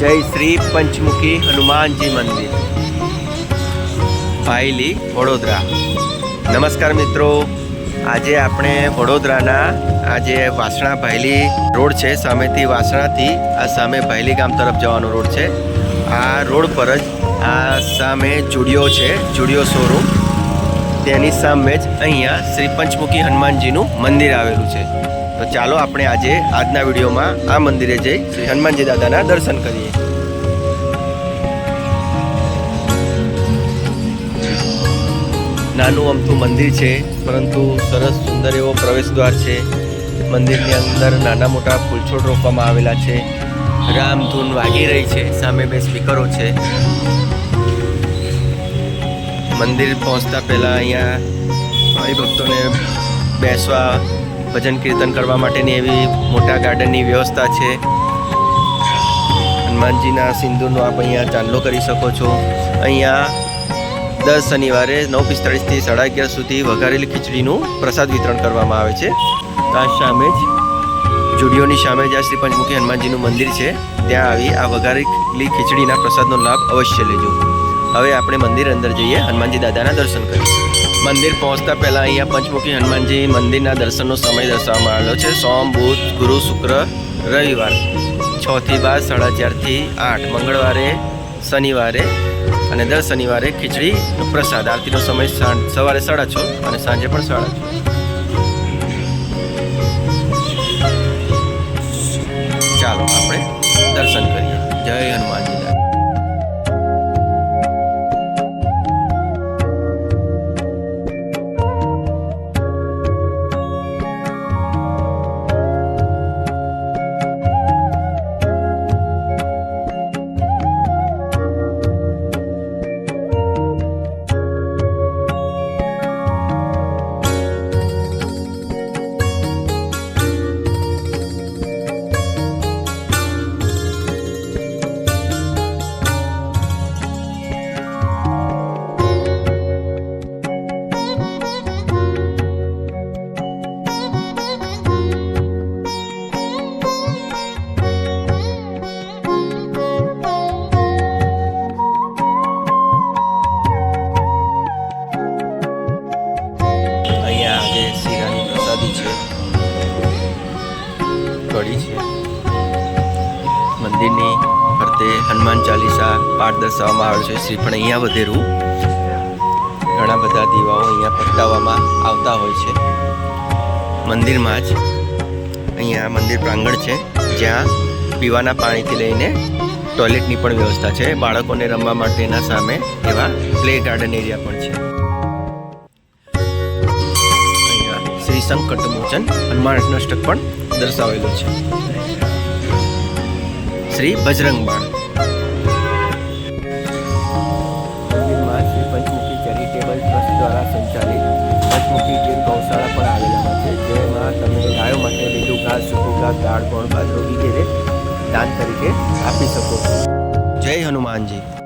જય શ્રી પંચમુખી હનુમાનજી મંદિર. ભાઈલી વડોદરા. નમસ્કાર મિત્રો. આજે આપણે વડોદરાના આજે વાસણા ભાયલી રોડ છે. સામેથી વાસણાથી આ સામે ભાયલી ગામ તરફ જવાનો રોડ છે. આ રોડ પર જ આ સામે જુડિયો છે જુડિયો શોરૂમ તેની સામે જ અહીંયા શ્રી પંચમુખી હનુમાનજીનું મંદિર આવેલું છે. તો ચાલો આપણે આજે આજના વિડીયોમાં આ મંદિરે જઈ શ્રી હનુમાનજી દાદાના દર્શન કરીએ. નાનું અમથું મંદિર છે, પરંતુ સરસ સુંદર એવો પ્રવેશ દ્વાર છે. મંદિરની અંદર નાના મોટા ફૂલછોડ રોપવામાં આવેલા છે. રામધૂન વાગી રહી છે, સામે બે સ્પીકરો છે. મંદિર પહોંચતા પહેલાં અહીંયા ભાઈ ભક્તોને બેસવા ભજન કીર્તન કરવા માટેની એવી મોટા ગાર્ડનની વ્યવસ્થા છે. હનુમાનજીના સિંદૂરનો આપ અહીંયા ચાંદલો કરી શકો છો. અહીંયા દર શનિવારે નવ પિસ્તાળીસથી સાડા અગિયાર સુધી વઘારેલી ખીચડીનું પ્રસાદ વિતરણ કરવામાં આવે છે. આ સામે જ જુડીઓની સામે જ આ શ્રી પંચમુખી હનુમાનજીનું મંદિર છે. ત્યાં આવી આ વઘારેલી ખીચડીના પ્રસાદનો લાભ અવશ્ય લેજો. હવે આપણે મંદિર અંદર જઈએ, હનુમાનજી દાદાના દર્શન કરીએ. મંદિર પહોંચતા પહેલાં અહીંયા પંચમુખી હનુમાનજી મંદિરના દર્શનનો સમય દર્શાવવામાં આવેલો છે. સોમ, બુધ, ગુરુ, શુક્ર, રવિવાર. છ થી બાર, સાડા ચારથી આઠ, મંગળવારે, શનિવારે અને દર શનિવારે ખીચડી, પ્રસાદ. આરતીનો સમય સાંજ સવારે સાડા છ અને સાંજે પણ સાડા છ. કઢી છે મંદિરની ફરતે હનુમાન ચાલીસા પાઠ દર્શાવવામાં આવે છે. પણ અહીંયા વધેરું. ઘણા બધા દીવાઓ અહીંયા પ્રગટાવવામાં આવતા હોય છે. મંદિરમાં જ અહીંયા મંદિર પ્રાંગણ છે. જ્યાં પીવાના પાણીથી લઈને ટોયલેટની પણ વ્યવસ્થા છે. બાળકોને રમવા માટેના સામે એવા પ્લે ગાર્ડન એરિયા પણ છે. સંકટ મોચન હનુમાન અષ્ટક પણ દર્શાવેલું છે. શ્રી બજરંગ બાણ શ્રી પંચમુખી ચેરિટેબલ ટ્રસ્ટ દ્વારા સંચાલિત પંચમુખી ગીર ગૌશાળા પણ આવેલામાં છે જેમાં તમે ગાયો માટે લીલું ઘાસ સૂકું ઘાસ દાળ ગોળ બાજરો વગેરે દાન તરીકે આપી શકો છો. જય હનુમાનજી.